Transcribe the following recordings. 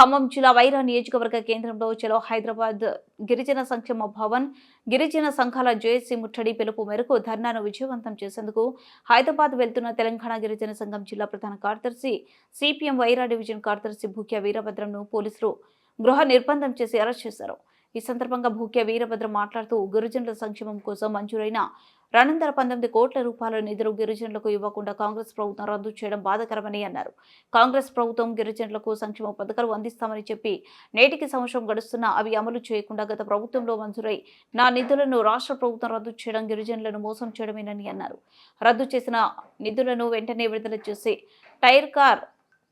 ఖమ్మం జిల్లా వైరా నియోజకవర్గ కేంద్రంలో చలో హైదరాబాద్ గిరిజన సంక్షేమ భవన్ గిరిజన సంఘాల జేఏసీ ముట్టడి పిలుపు మేరకు ధర్నాను విజయవంతం చేసేందుకు హైదరాబాద్ వెళ్తున్న తెలంగాణ గిరిజన సంఘం జిల్లా ప్రధాన కార్యదర్శి సిపిఎం వైరా డివిజన్ కార్యదర్శి భూక్య వీరభద్రంను పోలీసులు గృహ నిర్బంధం చేసి అరెస్ట్ చేశారు. ఈ సందర్భంగా భూక్య వీరభద్ర మాట్లాడుతూ గిరిజనుల సంక్షేమం కోసం మంజూరైన రెండొందల పంతొమ్మిది కోట్ల రూపాయల నిధులు గిరిజనులకు ఇవ్వకుండా కాంగ్రెస్ ప్రభుత్వం రద్దు చేయడం బాధాకరమని అన్నారు. కాంగ్రెస్ ప్రభుత్వం గిరిజనులకు సంక్షేమ పథకాలు అందిస్తామని చెప్పి నేటికి సంవత్సరం గడుస్తున్నా అవి అమలు చేయకుండా గత ప్రభుత్వంలో మంజూరై నా నిధులను రాష్ట్ర ప్రభుత్వం రద్దు చేయడం గిరిజనులను మోసం చేయడమేనని అన్నారు. రద్దు చేసిన నిధులను వెంటనే విడుదల చేసి టైర్ కార్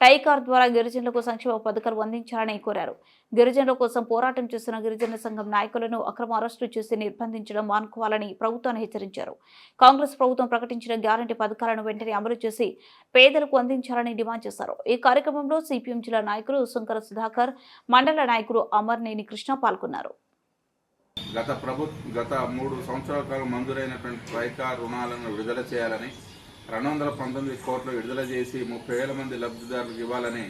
టైకార్ ద్వారా గిరిజనులకు సంక్షేమ పథకాలు అందించాలని కోరారు. గిరిజనుల కోసం పోరాటం చేస్తున్న గిరిజన సంఘం నాయకులను అక్రమ అరెస్టు చేసి నిర్బంధించడం మానుకోవాలని ప్రభుత్వాన్ని హెచ్చరించారు. కాంగ్రెస్ ప్రభుత్వం ప్రకటించిన గ్యారంటీ పథకాలను వెంటనే అమలు చేసి పేదలకు అందించాలని డిమాండ్ చేశారు. ఈ కార్యక్రమంలో సిపిఎం జిల్లా నాయకులు శంకర సుధాకర్ మండల నాయకులు అమర్నేని కృష్ణ పాల్గొన్నారు. గత ప్రభుత్వం గత మూడు సంవత్సరాల కాలం మంజూరైనటువంటి ట్రైకా రుణాలను విడుదల చేయాలని రెండు వందల పంతొమ్మిది కోట్లు విడుదల చేసి ముప్పై వేల మంది లబ్ధిదారులకు ఇవ్వాలని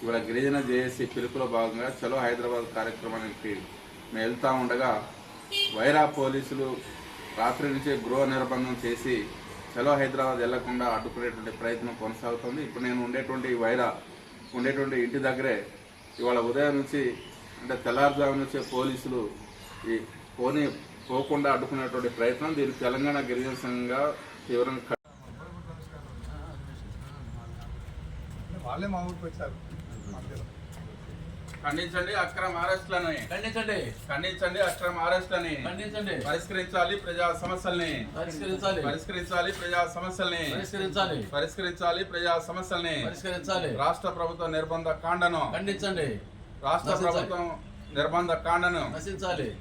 ఇవాళ గిరిజన జేఏసీ పిలుపులో భాగంగా చలో హైదరాబాద్ కార్యక్రమానికి మేము వెళ్తూ ఉండగా వైరా పోలీసులు రాత్రి నుంచే గృహ నిర్బంధం చేసి చలో హైదరాబాద్ వెళ్ళకుండా అడ్డుకునేటువంటి ప్రయత్నం కొనసాగుతుంది. ఇప్పుడు నేను ఉండేటువంటి వైరా ఉండేటువంటి ఇంటి దగ్గరే ఇవాళ ఉదయం నుంచి అంటే తెల్లారుజాము నుంచే పోలీసులు ఈ పోనీ పోకుండా అడ్డుకునేటువంటి ప్రయత్నం. దీన్ని తెలంగాణ గిరిజన సంఘంగా తీవ్రంగా వాళ్ళే మా ఊరికి వచ్చారు. ఖండించండి అక్రమ అరెస్టులని. ఖండించండి. ఖండించండి అక్రమ అరెస్టులని. ఖండించండి. పరిష్కరించాలి ప్రజా సమస్యల్ని. పరిష్కరించాలి. పరిష్కరించాలి ప్రజా సమస్యల్ని. పరిష్కరించాలి. పరిష్కరించాలి ప్రజా సమస్యల్ని. పరిష్కరించాలి. రాష్ట్ర ప్రభుత్వ నిర్బంధ కాండను ఖండించండి. రాష్ట్ర. ప్రభుత్వం నిర్బంధ కాండను నశించాలి.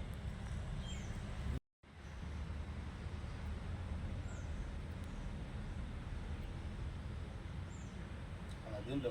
ഇതിൻ്റെ